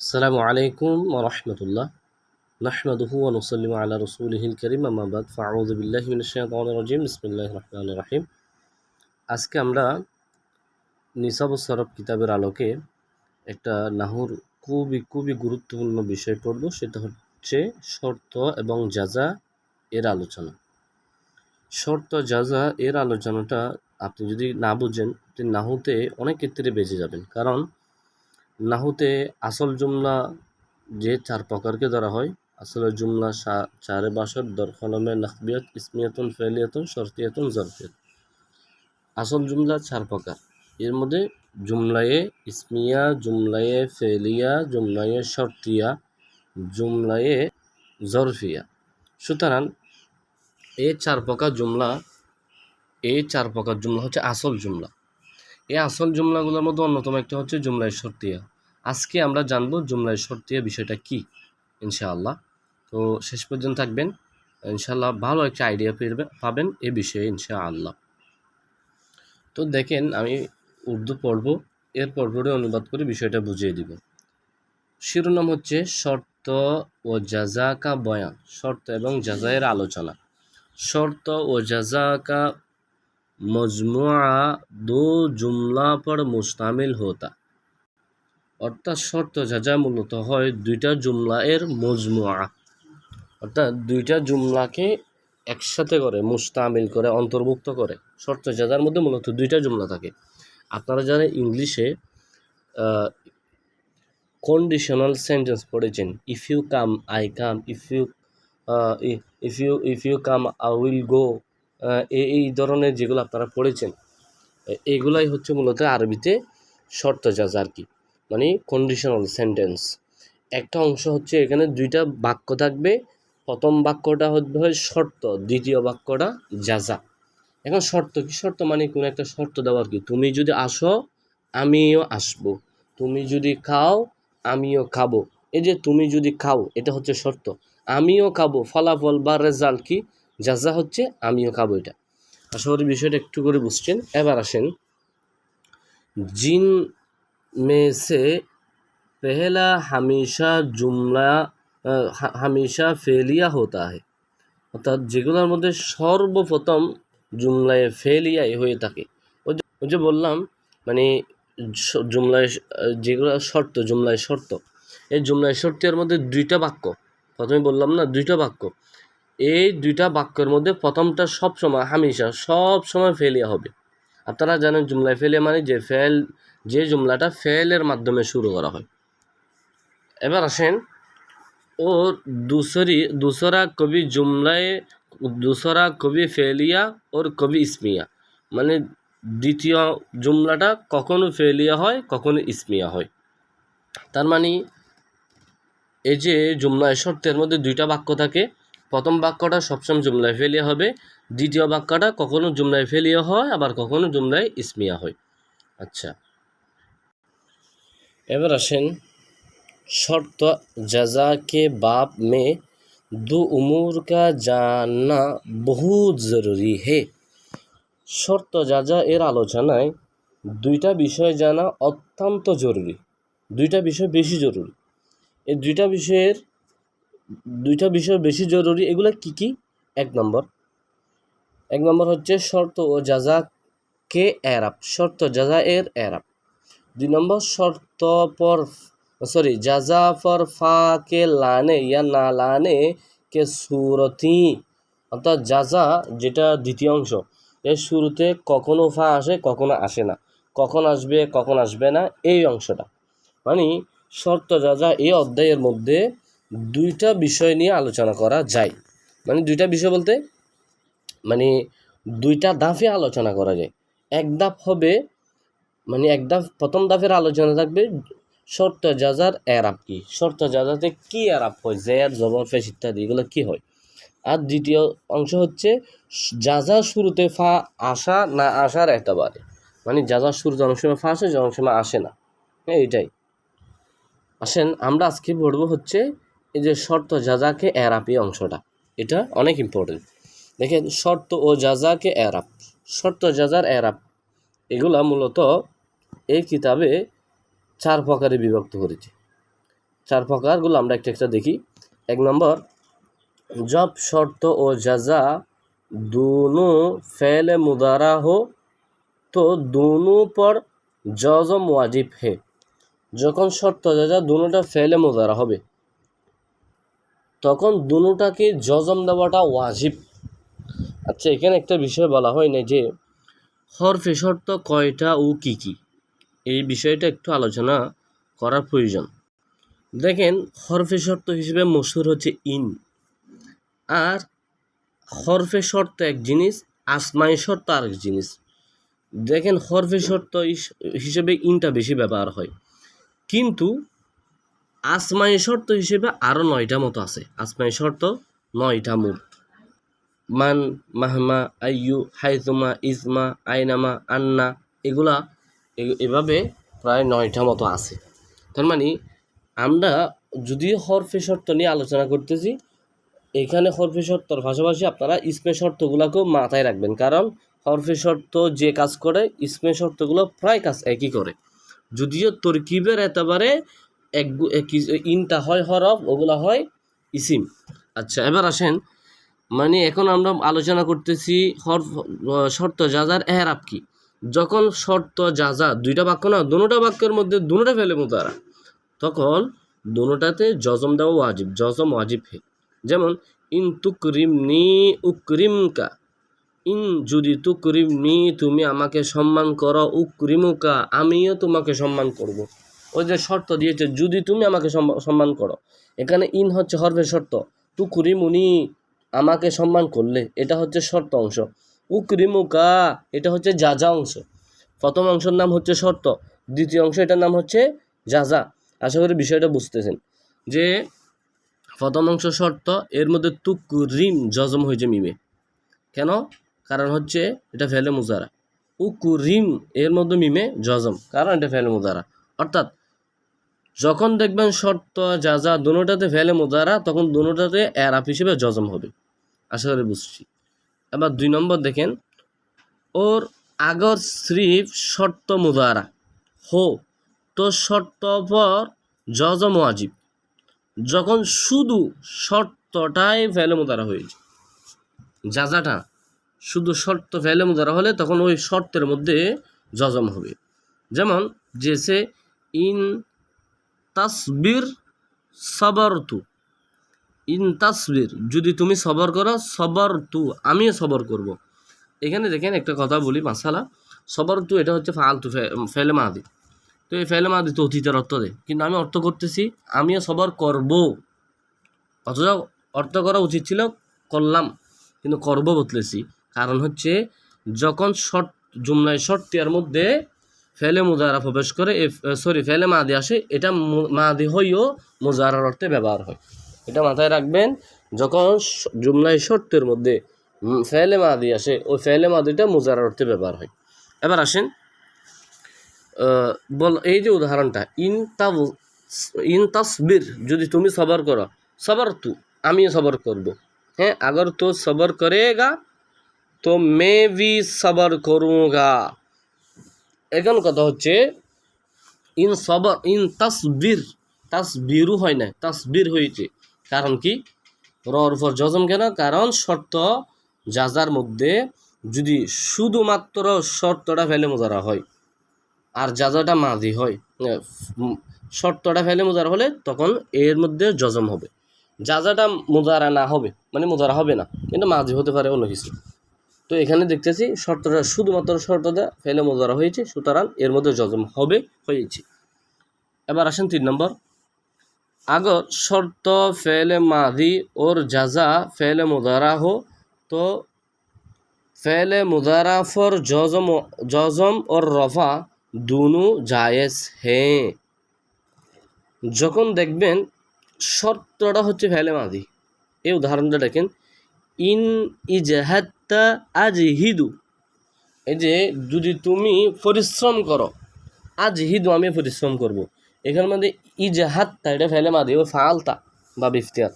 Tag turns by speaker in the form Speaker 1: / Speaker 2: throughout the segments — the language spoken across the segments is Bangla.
Speaker 1: আসসালামু আলাইকুম রহমতুল্লাহ। নাহমাদুহু ওয়ানুসলিম আলা রসুলহিল করিম আমাবাদ ফাউজবিল্লাহিম ইসমিল্লাহ রহমান রাহিম। আজকে আমরা নিসাব সরব কিতাবের আলোকে একটা নাহুর খুবই খুবই গুরুত্বপূর্ণ বিষয় পড়ব। সেটা হচ্ছে শর্ত এবং যাজা এর আলোচনা। শর্ত যাজা এর আলোচনাটা আপনি যদি না বুঝেন, আপনি নাহুতে অনেক ক্ষেত্রে বেঁচে যাবেন। কারণ নাহুতে আসল জুমলা যে চার প্রকারকে ধরা হয়। আসলে জুমলা চারে বাসর, দরখলমে নাকবিয়ত ইসমিয়াতুন ফেলিয়াতুন, শর্তিয়াতুন জরফিয়ত। আসল জুমলা চার প্রকার। এর মধ্যে জুমলায়ে ইসমিয়া, জুমলায়ে ফেলিয়া, জুমলায়ে শর্তিয়া, জুমলায়ে জরফিয়া। সুতরাং এই চার প্রকার জুমলা এই চার প্রকার জুমলা হচ্ছে আসল জুমলা। এই আসল জুমলাগুলোর মধ্যে অন্যতম একটা হচ্ছে জুমলায় শর্তিয়া। আজকে আমরা জানব জুমলায় শর্তিয়া বিষয়টা কি, ইনশাআল্লাহ। তো শেষ পর্যন্ত থাকবেন, ইনশাআল্লাহ ভালো একটা আইডিয়া পাবেন এ বিষয়ে, ইনশাআল্লাহ। তো দেখেন, আমি উর্দু পড়ব এর পরপরে অনুবাদ করে বিষয়টা বুঝিয়ে দিব। শিরোনাম হচ্ছে শর্ত ও জাজা কা বয়ান, শর্ত এবং জাজায়ের আলোচনা। শর্ত ও জাজা কা মজমুআ দো জুমলা পর মুস্তামিল হোতা। অর্থাৎ শর্ত যা মূলত হয় দুইটা জুমলা এর মজমুয়া অর্থাৎ দুইটা জুমলাকে একসাথে করে, মুস্তামিল করে, অন্তর্ভুক্ত করে। শর্ত যাজার মধ্যে মূলত দুইটা জুমলা থাকে। আপনারা যারা ইংলিশে কন্ডিশনাল সেন্টেন্স পড়েছেন if you come I come if you if you if you come I will go এই ধরনের যেগুলো আপনারা পড়েছেন এগুলাই হচ্ছে মূলত আরবিতে শর্ত যাজা আর কি। মানে কন্ডিশনাল সেন্টেন্স একটা অংশ হচ্ছে এখানে দুইটা বাক্য থাকবে। প্রথম বাক্যটা হবে শর্ত, দ্বিতীয় বাক্যটা যাজা এখন শর্ত কি? শর্ত মানে কোনো একটা শর্ত দেওয়ার কি? তুমি যদি আসো, আমিও আসব। তুমি যদি খাও, আমিও খাব। এই যে তুমি যদি খাও, এটা হচ্ছে শর্ত। আমিও খাব, ফলাফল বা রেজাল্ট কি? যাজা হচ্ছে, আমিও খাব এটা। আশা করি বিষয়টা একটু করে বুঝছেন। এবার আসেন। जिन में से पहला हमेशा जुमला अ, ह- हमेशा फेलिया होता है অর্থাৎ যেগুলোর মধ্যে সর্বপ্রথম জুমলায় ফেলিয়াই হয়ে থাকে ওই যে ওই যে বললাম মানে স- জুমলায় স- যেগুলো শর্ত জুমলায় শর্ত এই জুমলায় শর্তের মধ্যে দুইটা বাক্য প্রথমে বললাম না দুইটা বাক্য এই দুইটা বাক্যের মধ্যে প্রথমটা সব সময় হামেশা সব সময় ফেলিয়া হবে আপনারা জানেন জুমলায় ফেলে মানে যে ফেল যে জুমলাটা ফেলের মাধ্যমে শুরু করা হয়। এবার আসেন ও দুসরি, দুসরা কবি জুমলায়, দুসরা কবি ফেলিয়া ওর কবি ইসমিয়া মানে দ্বিতীয় জুমলাটা কখনো ফেলিয়া হয়, কখনো ইসমিয়া হয়। তার মানে এই যে জুমলা শর্তের মধ্যে দুইটা বাক্য থাকে প্রথম বাক্যটা সবসময় জুমলায় ফেলিয়া হবে। দ্বিতীয় বাক্যটা কখনো জুমলায় ফেলিয়া হয়, আবার কখনো জুমলায় ইসমিয়া হয়। আচ্ছা। এবার আসেন শর্ত যাজাকে বাপ মে দু উমুর কা জানা বহু জরুরি হে। শর্ত যাজা এর আলোচনায় দুইটা বিষয় জানা অত্যন্ত জরুরি। দুইটা বিষয় বেশি জরুরি। এই দুইটা বিষয়ের দুইটা বিষয় বেশি জরুরি, এগুলো কি কি? এক নম্বর। এক নম্বর হচ্ছে শর্ত ও যাজা কে এরাব, শর্ত যাজা এর এরাব। দুই নম্বর শর্ত পর, সরি যাজা ফর ফা কে লানে ইয়া না লানে কে সুরতি, অর্থাৎ যাজা যেটা দ্বিতীয় অংশ, এর শুরুতে কখনো ফা আসে, কখনো আসে না। কখন আসবে কখন আসবে না, এই অংশটা। মানে শর্ত যাজা এই অধ্যায়ের মধ্যে দুইটা বিষয় নিয়ে আলোচনা করা যায়। মানে দুইটা বিষয় বলতে মানে দুইটা ধাপে আলোচনা করা যায়। এক ধাপ হবে মানে এক ধাপ প্রথম ধাপের আলোচনা থাকবে, শর্ত যাজার এরাব কি। শর্ত যাজাতে কি এরাব হয়, জের জবর ফেস ইত্যাদি, এগুলো কি হয়। আর দ্বিতীয় অংশ হচ্ছে যাজা শুরুতে ফা আসা না আসার একেবারে। মানে যাজা শুরুতে অনেক সময় ফা আসে অনেক সময় আসে না। হ্যাঁ এইটাই আসেন, আমরা আজকে পড়ব হচ্ছে এই যে শর্ত জাজাকে এরাপি অংশটা, এটা অনেক ইম্পর্টেন্ট দেখেন, শর্ত ও জাজাকে অ্যারাপ শর্ত যাজার অ্যারাপ এগুলা মূলত এই কিতাবে চার প্রকারে বিভক্ত করেছে। চার প্রকারগুলো আমরা একটা একটা দেখি। এক নম্বর জব শর্ত ও যাজা দুনু ফেলে মুদারা হো তো দুনু পর জজম ওয়াজিব হে। যখন শর্ত যাজা দুনোটা ফেলে মুদারা হবে তখন দুটোটাকে জজম দেওয়াটা ওয়াজিব। আচ্ছা এখানে একটা বিষয় বলা হয় না যে, হরফে শর্ত কয়টা ও কি কি? এই বিষয়টা একটু আলোচনা করার প্রয়োজন। দেখেন, হরফে শর্ত হিসেবে মশুর হচ্ছে ইন। আর হরফে শর্ত এক জিনিস আসমাই শর্ত আরেক জিনিস। দেখেন, হরফে শর্ত হিসেবে ইনটা বেশি ব্যবহার হয়। কিন্তু আসমাই শর্ত হিসেবে আরও নয়টা মতো আছে। আসমাই শর্ত, নয়টা মোট মান, মাহমা, আইয়ু হাইজুমা ইসমা, আইনামা, আন্না, এগুলা এভাবে প্রায় নয়টা মতো আছে। তার মানে আমরা যদিও হরফে শর্ত নিয়ে আলোচনা করতেছি, এখানে হরফে শর্তর পাশাপাশি আপনারা ইসমে শর্তগুলোকেও মাথায় রাখবেন, কারণ হরফে শর্ত যে কাজ করে, ইসমে শর্তগুলো প্রায় কাজ একই করে। যদিও তরকিবের একেবারে এক ইনটা হয় হরফ, ওগুলো হয় ইসিম। আচ্ছা এবার আসেন। মানে এখন আমরা আলোচনা করতেছি হরফ শর্ত যাজার এহরাব কি? যখন শর্ত যাজা, দুইটা বাক্য না, দুটা বাক্যের মধ্যে দুটা ফেলে মুতারা। তখন দুটাতে জজম দেওয়া ওয়াজিব জজম ওয়াজিব হে যেমন, ইন তুকরিম নি উকরিমকা ইন যদি তুকরিম নি তুমি আমাকে সম্মান করো উকরিমুকা আমিও তোমাকে সম্মান করব। ওই যে শর্ত দিয়েছে, যদি তুমি আমাকে সম্মা- সম্মান করো। এখানে ইন হচ্ছে হরফের শর্ত। তুকরিমুনি আমাকে সম্মান করলে। এটা হচ্ছে শর্ত অংশ। উকরিমুকা এটা হচ্ছে যাজা অংশ। প্রথম অংশের নাম হচ্ছে শর্ত, দ্বিতীয় অংশ এটার নাম হচ্ছে যাজা। আশা করি বিষয়টা বুঝতেছেন। যে প্রথম অংশ শর্ত, এর মধ্যে তুকুরিম জজম হয়েছে মিমে। কেন? কারণ হচ্ছে এটা ফেলে মুজারা। উকুরিম এর মধ্যে মিমে জজম কারণ এটা ফেলে মুজারা। অর্থাৎ যখন দেখবেন শর্ত, যা যা দুটাতে ফেলে মুজারা তখন দুটাতে এরাপ হিসেবে জজম হবে। আশা করি বুঝছি। এবার দুই নম্বর দেখেন, ওর আগর সিরিফ শর্ত মুজারা হো, তো শর্ত পর জজম ওয়াজিব। যখন শুধু শর্তটাই ফেলে মুদারা হয়েছে যাজাটা শুধু শর্ত ফেলে মুদারা হলে তখন ওই শর্তের মধ্যে জজম হবে। যেমন যেসে ইন তাসবির সবর তু ইন তাসবির যদি তুমি সবর করো সবর তু আমিও সবর করব। এখানে দেখেন একটা কথা বলি, মাসালা। সবর তু এটা হচ্ছে ফালতু ফেলে মাদি। তো এই ফেলে মাদি তো অতীতের অর্থ দেয় কিন্তু আমি অর্থ করতেছি, আমিও সবর করব। অথচ অর্থ করা উচিত ছিল, করলাম। কিন্তু করব বদলেছি। কারণ হচ্ছে, যখন শর্ট জুমলায় শর্তিয়ার মধ্যে ফেলে মুজারা প্রবেশ করে সরি, ফেলে মাদি আসে, এটা মাদি হইও মুজারার অর্থে ব্যবহার হয়। এটা মাথায় রাখবেন, যখন জুমলায় শর্তের মধ্যে ফেলে মাদি আসে, ওই ফেলে মাদিটা মুজারার অর্থে ব্যবহার হয়। এবার আসেন বল, এই যে উদাহরণটা, ইন তাব, ইন তাসবির, যদি তুমি সবর করো, সবর তু, আমিও সবর করব। হ্যাঁ আগর তো সবর করেগা, তো মে ভি সবর করুগা। এখন কথা হচ্ছে, ইন সবর ইন তাসবির, তাসবিরু হয় না তাসবির হয়েছে। কারণ কি? রর ফর জজম কেন? কারণ শর্ত, যাজার মধ্যে যদি শুধুমাত্র শর্তটা ফেলে মোজারা হয়, আর যাজাটা মাঝি হয় শর্তটা ফেলে মোজারা হলে তখন এর মধ্যে যজম হবে। যাজাটা মোজারা না হবে মানে মোজারা হবে না, কিন্তু মাঝি হতে পারে অন্য কিছু। তো এখানে দেখতেছি শর্তটা, শুধুমাত্র শর্তটা ফেলে মজারা হয়েছে, সুতরাং এর মধ্যে জজম হবে, হয়েছে। এবার আসেন তিন নম্বর। আগর শর্ত ফেলে মাদি ওর যাজা ফেলে মুদারা হো তো ফেলে মুদারা ফর জজম জজম ওর রফা দুনু জায়েজ হে যখন দেখবেন শর্তটা হচ্ছে ফেলে মাদি, এই উদাহরণটা দেখেন। ইন ইজাহাদ ইজাহাত্তা আজ হিদু এই যে যদি তুমি পরিশ্রম করো আজ হিদু আমি পরিশ্রম করব। এখানের মধ্যে ইজাহাত্তা, এটা ফেলে মাদি, ও ফালতা বা বিফতিয়ার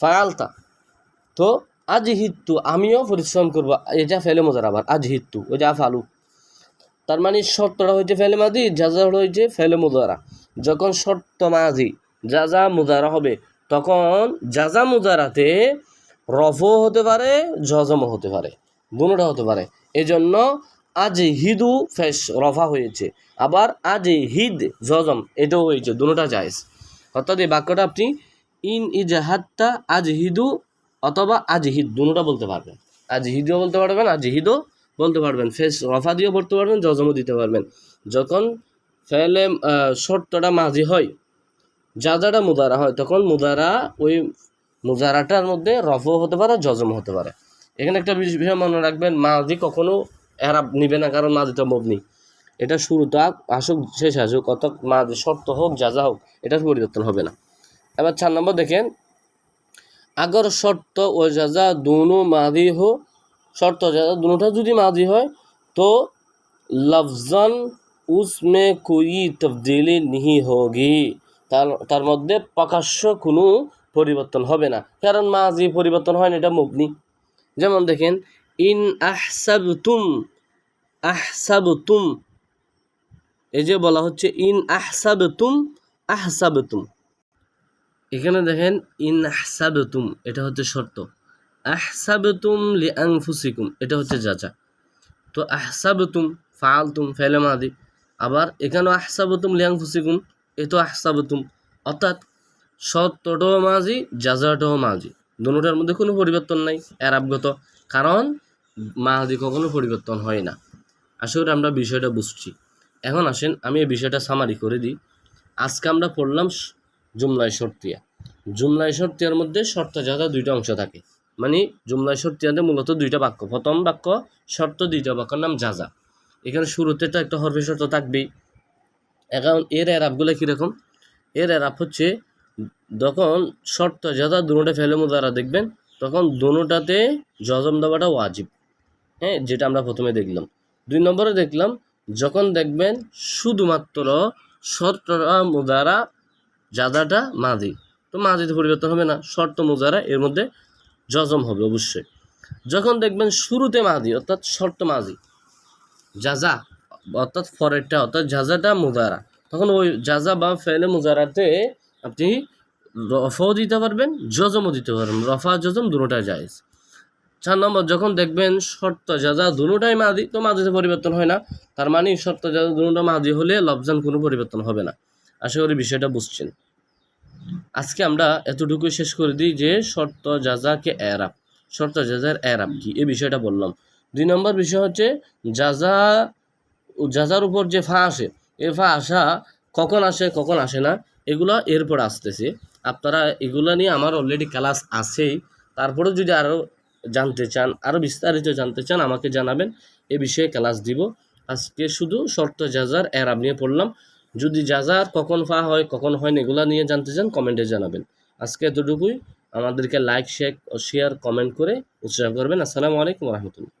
Speaker 1: ফালতা। তো আজ হিত্তু আমিও পরিশ্রম করব। এটা ফেলে মজার আবার আজ হিত্তু ওই যা ফালু। তার মানে শর্তটা হয়েছে ফেলে মাদি যাজা হয়েছে ফেলে মোদারা। যখন শর্ত মাঝি জাজা মুজারা হবে, তখন জাজা মুজারাতে রফও হতে পারে, জজমও হতে পারে দুটোটা হতে পারে। এজন্য আজ হিদু ফেস রফা হয়েছে। আবার আজ হিদ জজম, এটাও হয়েছে দুটোটা জায়েজ। অর্থাৎ এই বাক্যটা আপনি ইন ইজাহাত্তা আজ হিদু অথবা আজ হিদ দুটোটা বলতে পারবেন। আজ হিদও বলতে পারবেন আজ হিদও বলতে পারবেন। ফেস রফা দিয়েও পড়তে পারবেন, জজমও দিতে পারবেন। যখন ফেলে শর্তটা মাঝি হয় যাদাটা মুদারা হয়, তখন মুদারা ওই মুজারাটার মধ্যে রফও হতে পারে, জজম হতে পারে। এখানে একটা বিষয় মনে রাখবেন, মাঝি কখনো এরাব নিবে না, কারণ মাঝিটা মবনি এটা শুরুটা আসুক, শেষ আসুক অত মাঝি শর্ত হোক যা যা হোক, এটার পরিবর্তন হবে না। এবার চার নম্বর দেখেন, আগর শর্ত ও যাজা দুনো মাদি হো, শর্ত যাজা দুটা যদি মাদি হয়, তো লফজান উসমে কুই তবদিলি নিহি হোগি। তার তার মধ্যে প্রকাশ্য কোনো পরিবর্তন হবে না। কারণ মাজি পরিবর্তন হয় না, এটা মুবনি যেমন দেখেন, ইন আহসাবতুম আহসাবতুম। এই যে বলা হচ্ছে, ইন আহসাবতুম আহসাবতুম। এখানে দেখেন, ইন আহসাবতুম, এটা হচ্ছে শর্ত। আহসাবতুম লি আনফুসিকুম এটা হচ্ছে যাচা। তো আহসাবতুম ফালতুম ফেলে মাদি। আবার এখানেও আহসাবতুম লি আনফুসিকুম এ তো আহসাবতুম। অর্থাৎ সত্যটাও মাঝি জাজাটাও মাঝি। দুটার মধ্যে কোনো পরিবর্তন নাই, এরাবগত। কারণ মাঝি কখনো পরিবর্তন হয় না। আসলে আমরা বিষয়টা বুঝছি। এখন আসেন, আমি এই বিষয়টা সামারি করে দিই। আজকে আমরা পড়লাম জুমলাই শর্তিয়া জুমলাই শর্তিয়ার মধ্যে শর্ত জাদা দুইটা অংশ থাকে। মানে জুমলাই শর্তিয়াতে মূলত দুইটা বাক্য। প্রথম বাক্য, শর্ত, দ্বিতীয় বাক্যর নাম যাজা এখানে শুরুতে তো একটা হরফে শর্ত থাকবেই। এখন এর এরাবগুলো কীরকম? এর এরাব হচ্ছে যখন শর্ত যাদা দুটোটা ফেলে মুদারা দেখবেন, তখন দুটাতে জজম দেওয়াটা ওয়াজিব। হ্যাঁ যেটা আমরা প্রথমে দেখলাম। দুই নম্বরে দেখলাম, যখন দেখবেন শুধুমাত্র শর্তরা মুদারা জাদাটা মাদি। তো মাদিতে পরিবর্তন হবে না, শর্ত মুজারা এর মধ্যে জজম হবে অবশ্যই। যখন দেখবেন শুরুতে মাদি, অর্থাৎ শর্ত মাদি যাজা অর্থাৎ ফরেরটা অর্থাৎ জাজাটা মুজারা তখন ওই জাজা বা ফেলে মুজারাতে আপনি রফাও দিতে পারবেন, জজমও দিতে পারবেন। রফা, জজম দুটোটা জায়েজ। চার নম্বর, যখন দেখবেন শর্ত জাজা দুটোটাই মাদি, তো মাদিতে পরিবর্তন হয় না। তার মানে শর্ত জাজা দুটোটা মাদি হলে লফজান কোনো পরিবর্তন হবে না। আশা করি বিষয়টা বুঝছেন। আজকে আমরা এতটুকুই শেষ করে দিই যে শর্ত জাজাকে এরাব। শর্ত জাজার এরাব কি? এই বিষয়টা বললাম। দুই নম্বর বিষয় হচ্ছে জাজা যাজার উপর যে ফা আসে এ ফা আসা কখন আসে কখন আসে না? এগুলো এরপর আসতেছে। আপনারা এগুলো নিয়ে আমার অলরেডি ক্লাস আছেই। তারপরেও যদি আরও জানতে চান আরও বিস্তারিত জানতে চান, আমাকে জানাবেন। এ বিষয়ে ক্লাস দিব। আজকে শুধু শর্ত জাজার এরাব নিয়ে পড়লাম। যদি যাজার কখন ফা হয়, কখন হয় না এগুলো নিয়ে জানতে চান কমেন্টে জানাবেন। আজকে এতটুকুই। আমাদেরকে লাইক শেয়ার কমেন্ট করে উৎসাহ করবেন। আসসালামু আলাইকুম রহমতুল্লাহ।